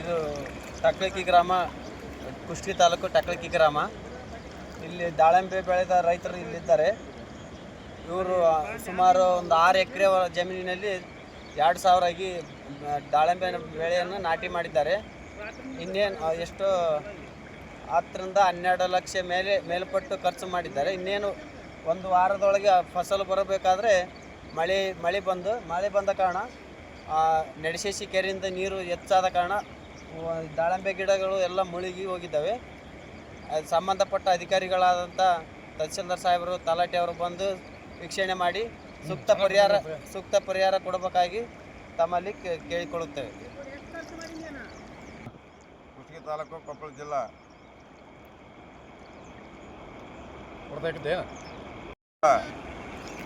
ಇದು ಟಕ್ಳಕಿ ಗ್ರಾಮ ಕುಷ್ಟಿ ತಾಲೂಕು ಟಕ್ಳಕಿ ಗ್ರಾಮ. ಇಲ್ಲಿ ದಾಳಿಂಬೆ ಬೆಳೆದ ರೈತರು ಇಲ್ಲಿದ್ದಾರೆ. ಇವರು ಸುಮಾರು ಒಂದು ಆರು ಎಕರೆ ಜಮೀನಿನಲ್ಲಿ ಎರಡು ಸಾವಿರ ಆಗಿ ಆ, ದಾಳಿಂಬೆ ಬೆಳೆಯನ್ನು ನಾಟಿ ಮಾಡಿದ್ದಾರೆ. ಇನ್ನೇನು ಎಷ್ಟು ಹತ್ತರಿಂದ ಹನ್ನೆರಡು ಲಕ್ಷ ಮೇಲೆ ಮೇಲ್ಪಟ್ಟು ಖರ್ಚು ಮಾಡಿದ್ದಾರೆ. ಇನ್ನೇನು ಒಂದು ವಾರದೊಳಗೆ ಫಸಲು ಬರಬೇಕಾದ್ರೆ ಮಳೆ ಮಳೆ ಬಂದು ಮಳೆ ಬಂದ ಕಾರಣ ಆ, ನಡೆಸೇಸಿ ಕೆರೆಯಿಂದ ನೀರು ಹೆಚ್ಚಾದ ಕಾರಣ ದಾಳಿಂಬೆ ಗಿಡಗಳು ಎಲ್ಲ ಮುಳುಗಿ ಹೋಗಿದ್ದಾವೆ. ಅದು ಸಂಬಂಧಪಟ್ಟ ಅಧಿಕಾರಿಗಳಾದಂಥ ತಹಸೀಲ್ದಾರ್ ಸಾಹೇಬರು ತಲಾಟೆ ಅವರು ಬಂದು ವೀಕ್ಷಣೆ ಮಾಡಿ ಸೂಕ್ತ ಪರಿಹಾರ ಸೂಕ್ತ ಪರಿಹಾರ ಕೊಡಬೇಕಾಗಿ ತಮ್ಮಲ್ಲಿ ಕೇ- ಕೇಳಿಕೊಳ್ಳುತ್ತೇವೆ. ಕುಷ್ಟಗಿ ತಾಲೂಕು ಕೊಪ್ಪಳ ಜಿಲ್ಲಾ.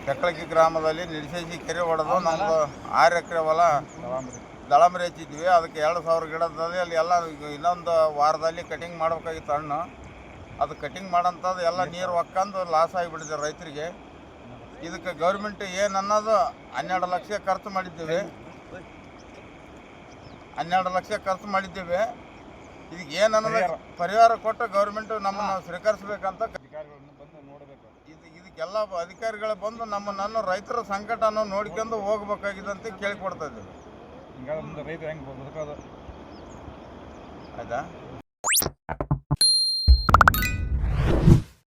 ಬೆಕ್ಕಳಗಿ ಗ್ರಾಮದಲ್ಲಿ ನಿಡಿಸೇಸಿ ಕೆರೆ ಹೊಡೆದು ನಮ್ಮದು ಆರು ಎಕರೆ ಹೊಲ ದಳಂಬರಿ ಹಚ್ಚಿದ್ವಿ. ಅದಕ್ಕೆ ಎರಡು ಸಾವಿರ ಗಿಡದಲ್ಲಿ ಅಲ್ಲಿ ಎಲ್ಲ ಇನ್ನೊಂದು ವಾರದಲ್ಲಿ ಕಟಿಂಗ್ ಮಾಡ್ಬೇಕಾಗಿತ್ತು ಹಣ್ಣು. ಅದು ಕಟಿಂಗ್ ಮಾಡೋಂಥದ್ದು ಎಲ್ಲ ನೀರು ಒಕ್ಕಂದು ಲಾಸ್ ಆಗಿಬಿಟ್ಟಿದೆ ರೈತರಿಗೆ. ಇದಕ್ಕೆ ಗೌರ್ಮೆಂಟ್ ಏನು ಅನ್ನೋದು ಹನ್ನೆರಡು ಲಕ್ಷ ಖರ್ಚು ಮಾಡಿದ್ದೀವಿ. ಹನ್ನೆರಡು ಲಕ್ಷ ಖರ್ಚು ಮಾಡಿದ್ದೀವಿ. ಇದಕ್ಕೆ ಏನು ಅನ್ನೋದು ಪರಿಹಾರ. ಕೊಟ್ಟು ಗೌರ್ಮೆಂಟು ನಮ್ಮನ್ನು ಸ್ವೀಕರಿಸ್ಬೇಕಂತ ಇದಕ್ಕೆಲ್ಲ ಅಧಿಕಾರಿಗಳು ಬಂದು ನಮ್ಮ ನನ್ನ ರೈತರ ಸಂಕಟನ ನೋಡ್ಕೊಂಡು ಹೋಗ್ಬೇಕಾಗಿದೆ ಅಂತ ಕೇಳಿಕೊಡ್ತಾ ಇದ್ದೀವಿ ಹಿಂಗಾದ್ರೆ ಮುಂದೆ ರೈತರು ಹೆಂಗೆ ಬದುಕೋದು? ಆಯ್ತಾ